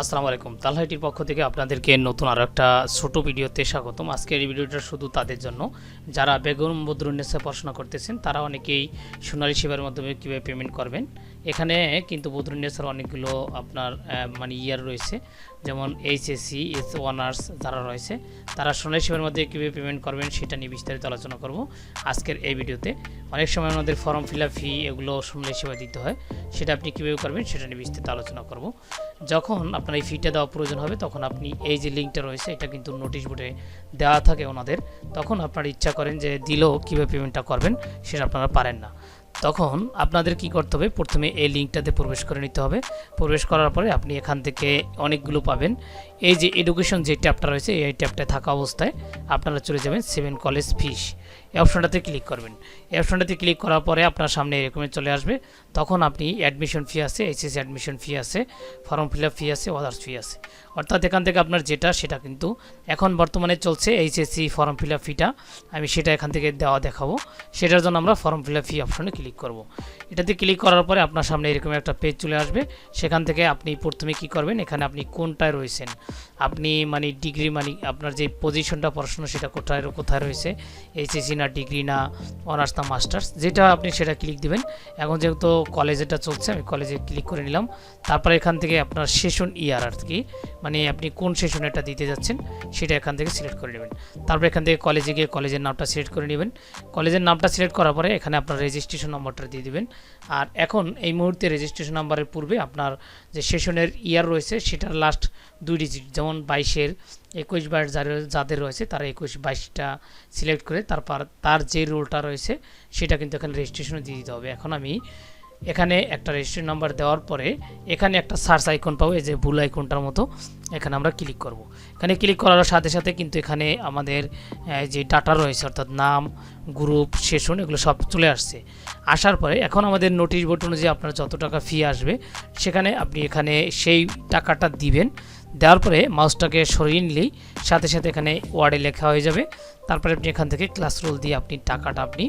আসসালামু আলাইকুম। তালহাইটির পক্ষ থেকে আপনাদেরকে নতুন আরও একটা ছোটো ভিডিওতে স্বাগতম। আজকের এই ভিডিওটা শুধু তাদের জন্য। যারা বেগম বদরুন্নেসে পড়াশোনা করতেছেন, তারা অনেকেই সোনালী সেবার মাধ্যমে কীভাবে পেমেন্ট করবেন? এখানে কিন্তু বদরুন্নেসার অনেকগুলো আপনার মানে ইয়ার রয়েছে। যেমন এইচএসসি এস অনার্স যারা রয়েছে, তারা সোনালী সেবার মধ্যে কীভাবে পেমেন্ট করবেন সেটা নিয়ে বিস্তারিত আলোচনা করব আজকের এই ভিডিওতে। অনেক সময় আমাদের ফর্ম ফিল আপ ফি এগুলো সোনালী সেবা দিতে হয়, সেটা আপনি কীভাবে করবেন সেটা নিয়ে বিস্তারিত আলোচনা করব। যখন আপনার এই ফিটা দেওয়া প্রয়োজন হবে, তখন আপনি এই যে লিঙ্কটা রয়েছে, এটা কিন্তু নোটিশ বোর্ডে দেওয়া থাকে ওনাদের। তখন আপনার ইচ্ছা করেন যে দিলেও কীভাবে পেমেন্টটা করবেন, সেটা আপনারা পারেন না। তখন আপনাদের কি করতে হবে? প্রথমে এই লিঙ্কটাতে প্রবেশ করে নিতে হবে। প্রবেশ করার পরে আপনি এখান থেকে অনেকগুলো পাবেন। এই যে এডুকেশন যে ট্যাপটা রয়েছে, এই ট্যাবটা থাকা অবস্থায় আপনারা চলে যাবেন সেভেন কলেজ ফিস অপশনটাতে ক্লিক করবেন। এই অপশনটাতে ক্লিক করার পরে আপনার সামনে এরকমের চলে আসবে। তখন আপনি অ্যাডমিশন ফি আছে এইচএসসি অ্যাডমিশন ফি আছে ফর্ম ফিল ফি আছে আদার্স ফি আছে। অর্থাৎ এখান থেকে আপনার যেটা, সেটা কিন্তু এখন বর্তমানে চলছে এইচএসসি ফর্ম ফিল ফিটা আমি সেটা এখান থেকে দেওয়া দেখাবো। সেটার জন্য আমরা ফর্ম ফিল ফি অপশনে ক্লিক করব। এটাতে ক্লিক করার পরে আপনার সামনে এরকম একটা পেজ চলে আসবে। সেখান থেকে আপনি প্রথমে কি করবেন? এখানে আপনি কোনটায় রয়েছেন? আপনি মানে ডিগ্রি মানে আপনার যে পজিশনটা পড়াশোনা সেটা কোথায় কোথায় রয়েছে? এইচএসি না ডিগ্রি না অনার্স না মাস্টার্স যেটা আপনি সেটা ক্লিক দিবেন। এখন যেহেতু কলেজেটা চলছে, আমি কলেজে ক্লিক করে নিলাম। তারপরে এখান থেকে আপনার সেশন ইয়ার আর কি। মানে আপনি কোন সেশন এটা দিতে যাচ্ছেন, সেটা এখান থেকে সিলেক্ট করে নেবেন। তারপর এখান থেকে কলেজে গিয়ে কলেজের নামটা সিলেক্ট করে নেবেন। কলেজের নামটা সিলেক্ট করার পরে এখানে আপনার রেজিস্ট্রেশন নম্বরটা দিয়ে দেবেন। আর এখন এই মুহূর্তে রেজিস্ট্রেশন নাম্বারের পূর্বে আপনার যে সেশনের ইয়ার রয়েছে, সেটার লাস্ট দুই ডিজিট যেমন বাইশের একুশ বাইশ যাদের রয়েছে, তারা একুশ বাইশটা সিলেক্ট করে তারপর তার যে রোলটা রয়েছে, সেটা কিন্তু এখানে রেজিস্ট্রেশনে দিয়ে দিতে হবে। এখন আমি এখানে একটা রেজিস্ট্রি নাম্বার দেওয়ার পরে এখানে একটা সার্চ আইকন পাবো, এই যে ভুল আইকনটার মতো। এখানে আমরা ক্লিক করব। এখানে ক্লিক করার সাথে সাথে কিন্তু এখানে আমাদের যে ডাটা রয়েছে, অর্থাৎ নাম গ্রুপ সেশন এগুলো সব চলে আসছে। আসার পরে এখন আমাদের নোটিশ বোর্ড অনুযায়ী আপনার যত টাকা ফি আসবে, সেখানে আপনি এখানে সেই টাকাটা দিবেন। দেওয়ার পরে মাউসটাকে সরিয়ে নিলেই সাথে সাথে এখানে ওয়ার্ডে লেখা হয়ে যাবে। তারপরে আপনি এখান থেকে ক্লাস রোল দিয়ে আপনি টাকাটা আপনি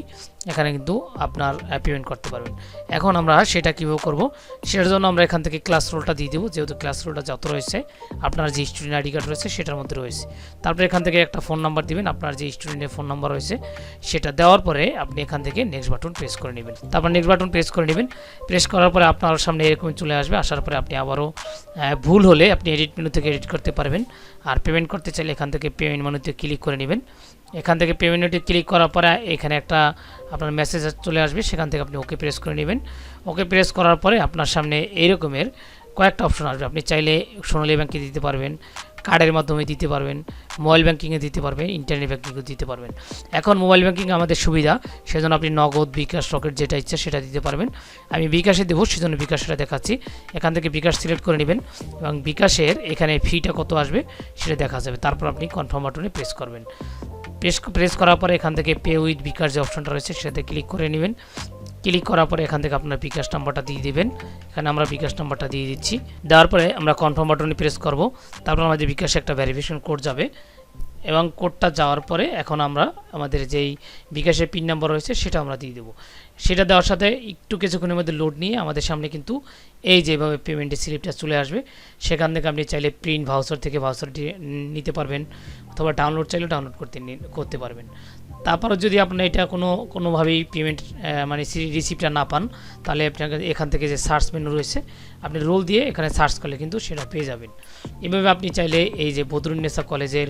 এখানে কিন্তু আপনার পেমেন্ট করতে পারবেন। এখন আমরা সেটা কীভাবে করব? সেটার জন্য আমরা এখান থেকে ক্লাস রোলটা দিয়ে দেবো। যেহেতু ক্লাস রোলটা যত রয়েছে, আপনার যে স্টুডেন্ট আইডি কার্ড রয়েছে সেটার মধ্যে রয়েছে। তারপরে এখান থেকে একটা ফোন নাম্বার দিবেন, আপনার যে স্টুডেন্টের ফোন নাম্বার রয়েছে, সেটা দেওয়ার পরে আপনি এখান থেকে নেক্সট বাটন প্রেস করে নেবেন। তারপর নেক্সট বাটন প্রেস করে নেবেন। প্রেস করার পরে আপনার সামনে এরকম চলে আসবে। আসার পরে আপনি আবারও ভুল হলে আপনি এডিট মেনু থেকে এডিট করতে পারবেন। আর পেমেন্ট করতে চাইলে এখান থেকে পেমেন্ট মেনুতে ক্লিক করে নেবেন। এখান থেকে পেমেন্টে ক্লিক করার পরে এখানে একটা আপনার মেসেজ চলে আসবে, সেখান থেকে আপনি ওকে প্রেস করে নেবেন। ওকে প্রেস করার পরে আপনার সামনে এইরকমের কয়েকটা অপশন আসবে। আপনি চাইলে সোনালী ব্যাংকে দিতে পারবেন কার্ডের মাধ্যমে দিতে পারবেন মোবাইল ব্যাঙ্কিংয়ে দিতে পারবেন ইন্টারনেট ব্যাঙ্কিংও দিতে পারবেন। এখন মোবাইল ব্যাঙ্কিং আমাদের সুবিধা, সেজন্য আপনি নগদ, বিকাশ, রকেট যেটা ইচ্ছা সেটা দিতে পারবেন। আমি বিকাশে দেবো, সেজন্য বিকাশটা দেখাচ্ছি। এখান থেকে বিকাশ সিলেক্ট করে নেবেন এবং বিকাশের এখানে ফিটা কত আসবে সেটা দেখা যাবে। তারপর আপনি কনফার্ম বাটনে প্রেস করবেন। প্রেস প্রেস করার পরে এখান থেকে পে উইথ বিকাশ যে অপশনটা রয়েছে সেটাতে ক্লিক করে নেবেন। ক্লিক করার পরে এখান থেকে আপনার বিকাশ নাম্বারটা দিয়ে দিবেন। এখানে আমরা বিকাশ নাম্বারটা দিয়ে দিচ্ছি। দেওয়ার পরে আমরা কনফার্ম বাটনে প্রেস করব। তারপর আমাদের বিকাশে একটা ভেরিফিকেশন কোড যাবে। এবং কোডটা যাওয়ার পরে এখন আমরা আমাদের যেই বিকাশের পিন নাম্বার রয়েছে সেটা আমরা দিয়ে দেবো। সেটা দেওয়ার সাথে একটু কিছুক্ষণের মধ্যে লোড নিয়ে আমাদের সামনে কিন্তু এই যেভাবে পেমেন্টের স্লিপটা চলে আসবে, সেখান থেকে আপনি চাইলে প্রিন্ট ভাউচার থেকে ভাউচারটি নিতে পারবেন। অথবা ডাউনলোড চাইলে ডাউনলোড করতে করতে পারবেন। তারপরে যদি আপনি এটা কোনো, কোনোভাবেই পেমেন্ট মানে রিসিপ্টটা না পান, তাহলে আপনাকে এখান থেকে যে সার্চ মেনু রয়েছে, আপনি রোল দিয়ে এখানে সার্চ করলে কিন্তু সেটা পেয়ে যাবেন। এভাবে আপনি চাইলে এই যে বদরুন্নেসা কলেজের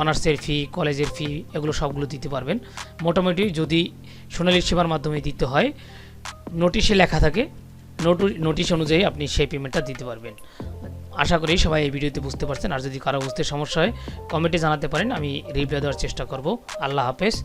অনার্সের ফি কলেজের ফি এগুলো সবগুলো দিতে পারবেন। মোটামুটি যদি সোনালী সেবার মাধ্যমে দিতে হয় নোটিশে লেখা থাকে নোটিশ অনুযায়ী আপনি সেই পেমেন্টটা দিতে পারবেন। আশা করি সবাই এই ভিডিওতে বুঝতে পারছেন। আর যদি কারও বুঝতে সমস্যা হয় কমেন্টে জানাতে পারেন। আমি রিপ্লাই দেওয়ার চেষ্টা করব। আল্লাহ হাফেজ।